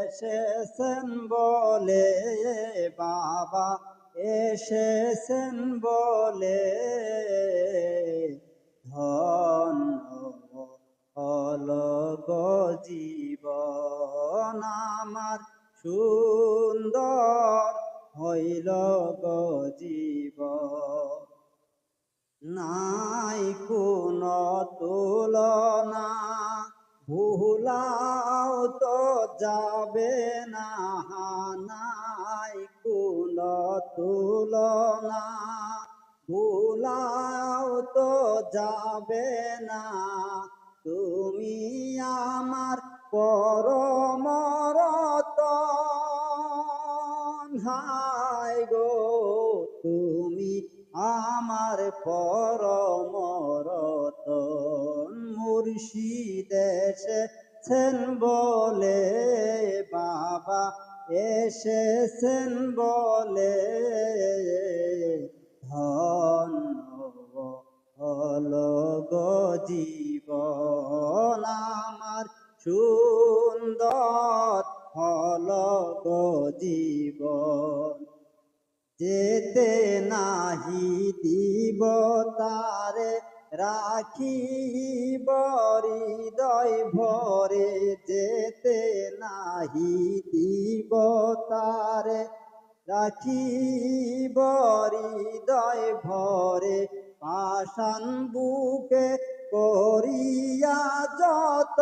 এসেছেন বলে, বাবা এসেছেন বলে। ধন্য হল গো জীবন আমার, সুন্দর হইল গো জীবন। নাই কোন তুলনা ভুলাও তো যাবে না নাই কোন তুলনা। ভুলাও তো যাবে না, তুমি আমার পরমরত হাই গো, তুমি আমার পরমরতন মুর্শিদ। এসেছেন বলে বাবা, এসেছেন বলে ধন্য হল গো জীবন আমার। সুন্দর হল গো জীবন, যেতে নাহি দিব তারে। রাখি হৃদয় ভরে, যেতে নাহি দিব তারে। রাখি হৃদয় ভরে, পাষাণ বুকে করিয়া যত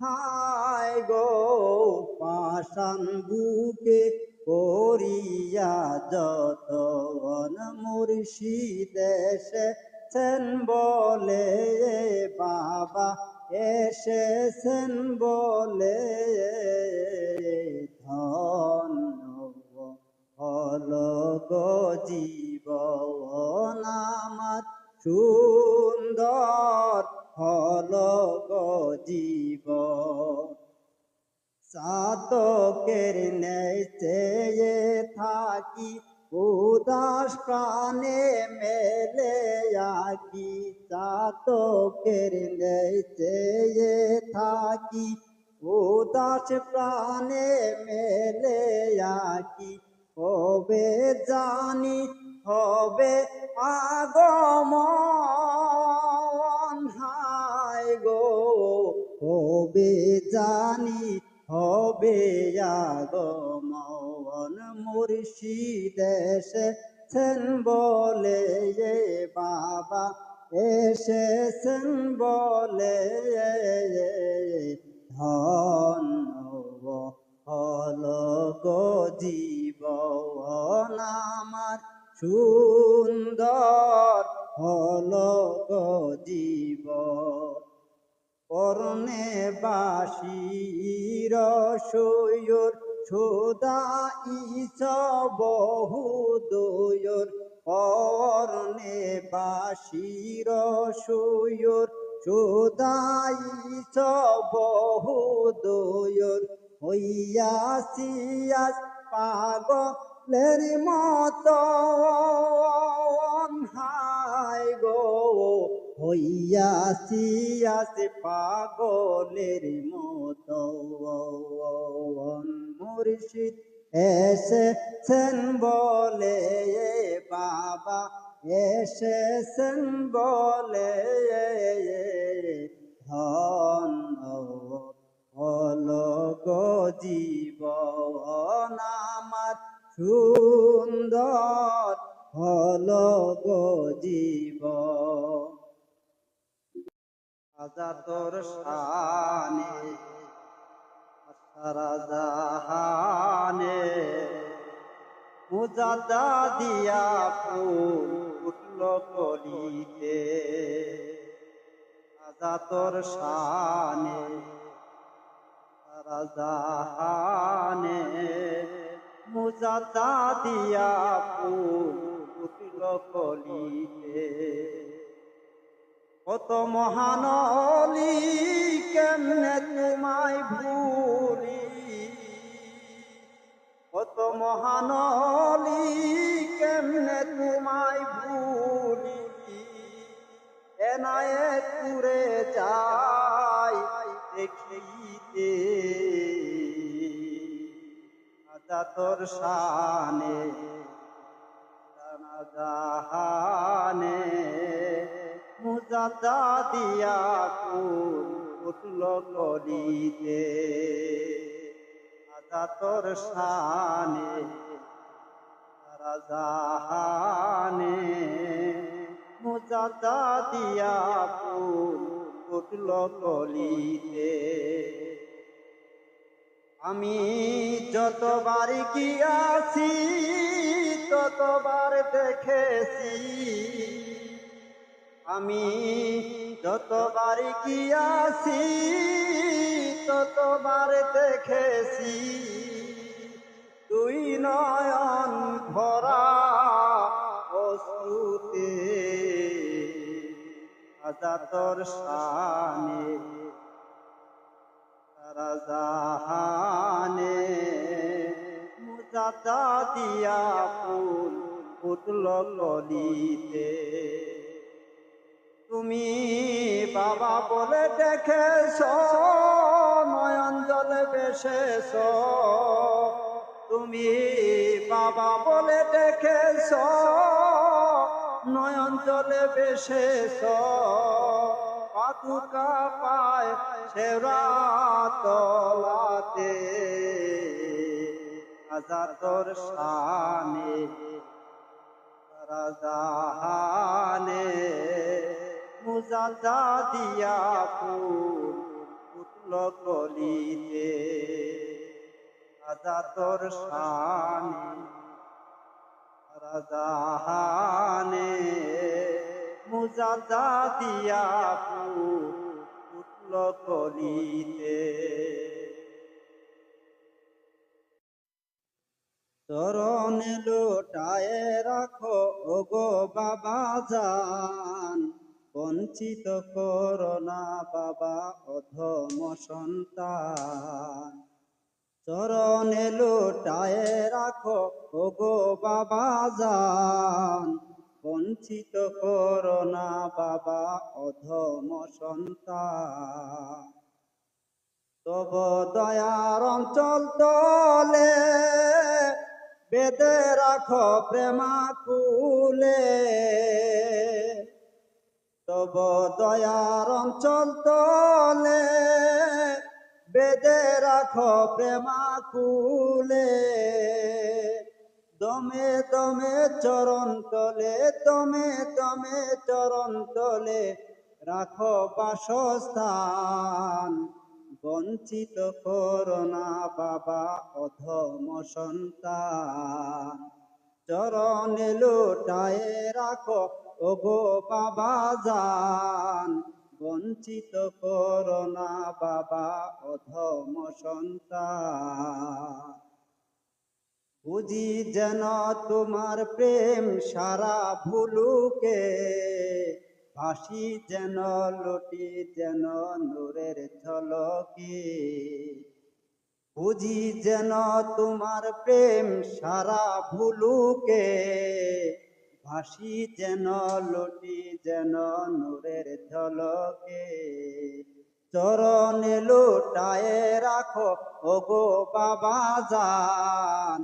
হায় গো পাষাণ বুকে করিয়া যতন মুর্শিদ এসেছেন বলে বাবা, এসেছেন বলে ধন্য হল জীবন আমার। সুন্দর হল জীবন সাতকের নেই চেয়ে থাকি, উদাস প্রাণে মেলে আকি। চাতকের নেই চেয়ে থাকি, উদাস প্রাণে মেলে আকি। হবে জানি হবে আগমন হায় গো হবে জানি হবে আগমন মুর্শিদ এসেছেন বলে এ বাবা, এসেছেন বলে ধন্য হল গো জীবন আমার। সুন্দর হল গো জীবন করণে বাসির সৈয়র সুদা ইস বহু দয়র। করণে বাসির সৈয়র সুদা ইস বহু দয়র। হইয়া সিয়াস পাগলের মতো হায় গো। হইয়াছি আসে পাগলের মতো। মুর্শিদ এসেছেন বলে বাবা, এসেছেন বলে ধন্য হল গো জীবন আমার। সুন্দর হল গো জীবন রাজা তোর শানে সারা জাহানে মুজাদা দিয়া ফুল কলিতে রাজা তোর শানে সারা জাহানে মুজাদা দিয়া ফুল উঠল কলিতে কত মহানলি কেমনে তোমায় ভুলি কত মহানলি কেমনে তোমায় ভুলি এনায়ে তুরে যাই, দেখিতে। আজা তোর শানে জাহানে মুজাদা দিয়া কুল উঠল করিতে। আজা তোর শানে সারা জাহানে। মুজাদা দিয়া ফুল উঠল কলিতে আমি যতবার গিয়াছি, ততবার দেখেছি আমি যতবার গিয়াছি ততবার দেখেছি। তুই নয়ন ভরা অশ্রুতে আজাতর শানে সারা জাহানে মুজাদা দিয়া ফুল ফুটল কলিতে তুমি বাবা বলে দেখেছ, নয়ন জলে বেশেছ তুমি বাবা বলে দেখেছ, নয়ন জলে বেশেছ পাতুকা পায় সেরা তলাতে আজাতর শানে সারা মুজাদা দিয়া ফুল উঠল কলিতে আজাতর শানে সারা জাহানে মুজাদা দিয়া ফুল উঠল কলিতে চরণে লোটায় রাখো, ওগো বাবা যান বঞ্চিত করোনা বাবা অধম সন্তান। চরণে লোটায় রাখো, ওগো বাবা যান বঞ্চিত করোনা বাবা অধম সন্তান। তব দয়ার অঞ্চল তলে বেদে রাখো প্রেমা কুলে তব দয়ার অঞ্চল তলে বেদে রাখো প্রেমা কুলে দমে দমে চরণ তলে, দমে দমে চরণ তলে রাখো বাসস্থান। বঞ্চিত করোনা বাবা অধম সন্তান। চরণে লোটায় রাখো ওগো বাবা যান বঞ্চিত করোনা বাবা অধম সন্তান। বুঝি যেন তোমার প্রেম সারা ভুলুকে ভাসি যেন লটি যেন নূরের ঝলকে। বুঝি যেন তোমার প্রেম সারা ভুলুকে ভাসি যেন, লটি যেন নূরের ঝলকে। চরণে লোটায় রাখো, ওগো বাবা যান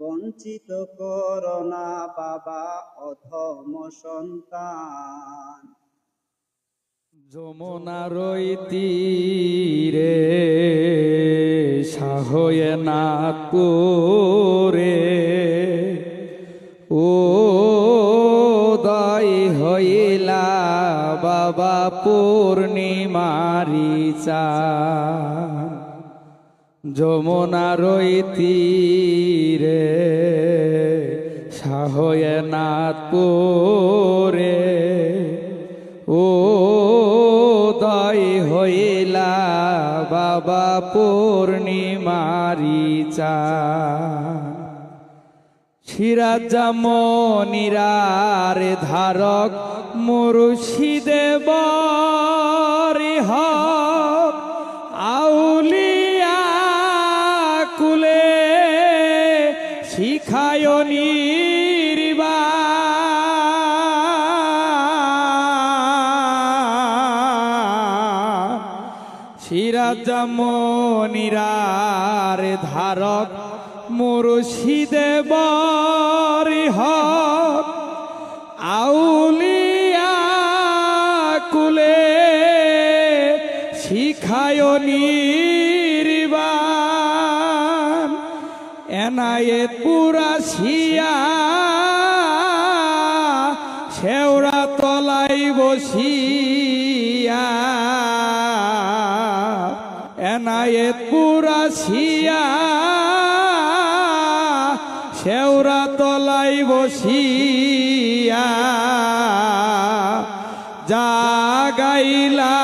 বঞ্চিত করোনা বাবা অধম সন্তান। যমুনার ওই তীরে, সাহয়ে নাগপুরে ও বাবা পূর্ণিমারি চা যমুনার তীরে সাহয়ে নাথপুরে ও দয় হইলা বাবা পূর্ণিমারি চা সিরাজামনিরার ধারক মুর্শিদে বরি হক আউলিয়া কুলে শিখায় সিরাজমনিরার ধারক মুর্শিদে বরি শিখায় নির্বাণ। এনায়েত পুরা শিয়া, শেওড়া তলাই বসিয়া। এনায়েত পুরা শিয়া, শেওড়া তলাই বসিয়া। জাগাইলা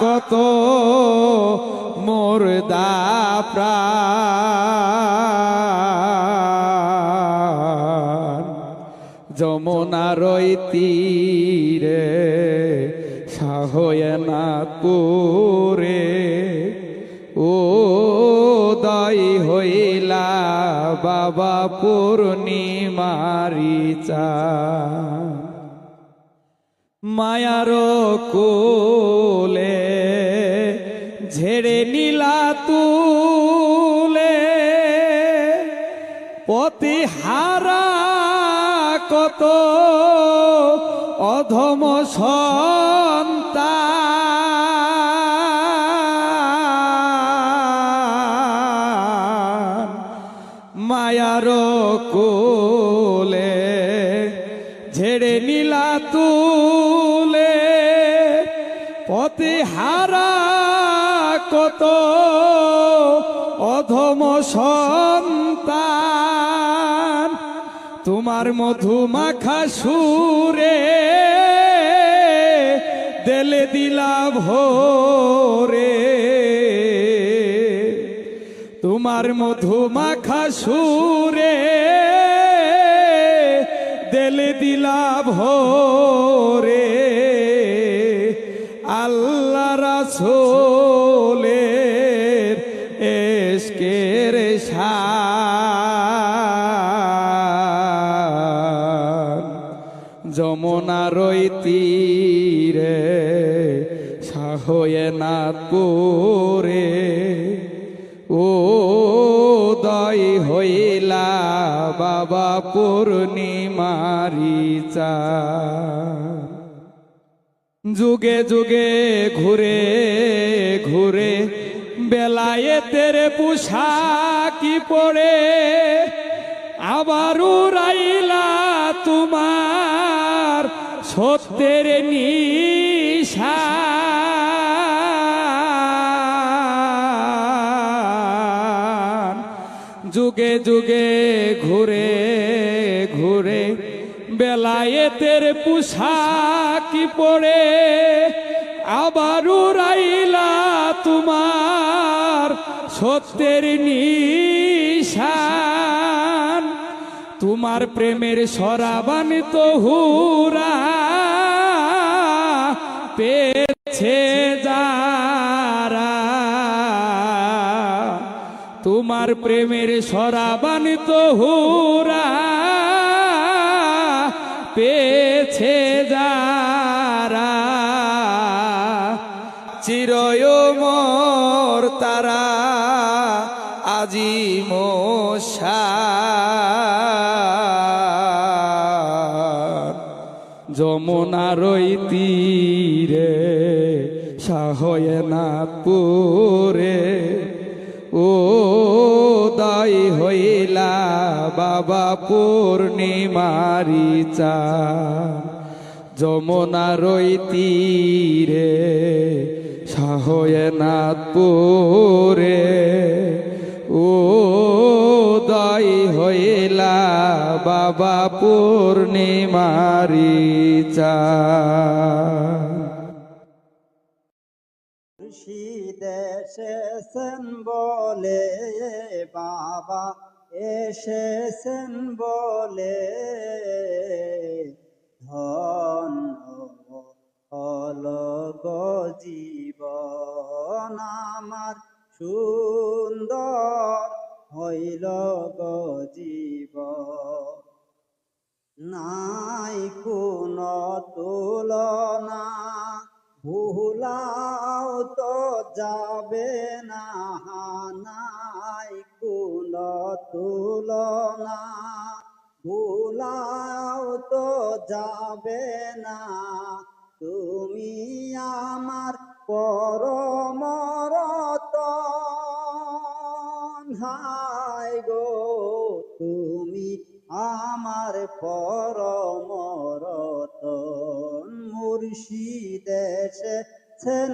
কত মোরদা প্রাণ। যমুনার ওই তীরে সাহয়নাথপুরে ও দাই হইলা বাবা পূর্ণিমারি চা মায়ার কোলে ঝেড়ে নীলা তুলে। পতি হারা কত অধম সন্তান। মায়ার কোলে ঝেড়ে নীলা তুলে। পতি হারা কত অধম সন্তান। তোমার মধু মাখা সুরে দেলে দিলা ভোরে। তোমার মধু মাখা সুরে দেলে দিলা ভোরে। ওই তীরে সাহয়নাথপুরে ও দয় হইলা বাবা পূর্ণিমারি চা। যুগে যুগে ঘুরে ঘুরে বেলায়েতের পোশাকি পড়ে আবার উড়াইলা তোমার সত্যের নিশান যুগে যুগে ঘুরে ঘুরে বেলায়েতের পোশাকি পরে আবার উড়াইলা তোমার সত্যের নিশান। তোমার প্রেমের সরাবান তো হুরা পেছে যারা তোমার প্রেমের সরাবান তো হুরা পেছে যারা চিরয় মোর তারা আজি মশা যমুনার ওই তীরে সাহয়নাথপুরে ও দাই হইলা বাবা পূর্ণিমারি চা, যমুনার ওই তীরে সাহয়নাথপুরে ও দাই হইলা বাবা পূর্ণিমারি চা এসেছেন বলে, বাবা এসেছেন বলে, ধন্য হল গো জীবন আমার সুন্দর হইল গো জীবন নাই কোন তুলনা, ভুলাও তো যাবে না। নাই কোন তুলনা, ভুলাও তো যাবে না। তুমি আমার পরমরত হাই গো তুমি আমার পরমরত মুর্শিদেশে এসেছেন